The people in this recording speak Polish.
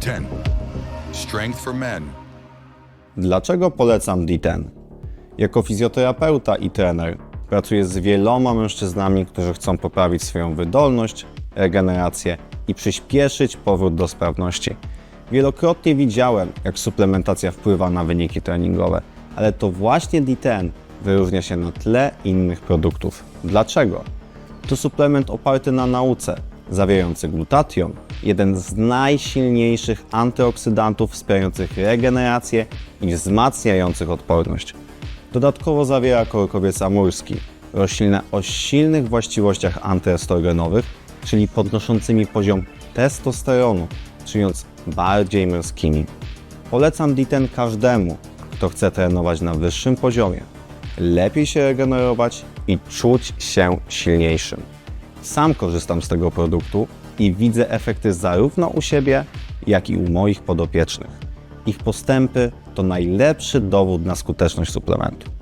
D10. Strength for men. Dlaczego polecam D10? Jako fizjoterapeuta i trener pracuję z wieloma mężczyznami, którzy chcą poprawić swoją wydolność, regenerację i przyspieszyć powrót do sprawności. Wielokrotnie widziałem, jak suplementacja wpływa na wyniki treningowe, ale to właśnie D10 wyróżnia się na tle innych produktów. Dlaczego? To suplement oparty na nauce, zawierający glutation, jeden z najsilniejszych antyoksydantów wspierających regenerację i wzmacniających odporność. Dodatkowo zawiera korkowiec amurski, roślinę o silnych właściwościach antyestrogenowych, czyli podnoszącymi poziom testosteronu, czyniąc bardziej męskimi. Polecam D10 każdemu, kto chce trenować na wyższym poziomie, lepiej się regenerować i czuć się silniejszym. Sam korzystam z tego produktu i widzę efekty zarówno u siebie, jak i u moich podopiecznych. Ich postępy to najlepszy dowód na skuteczność suplementu.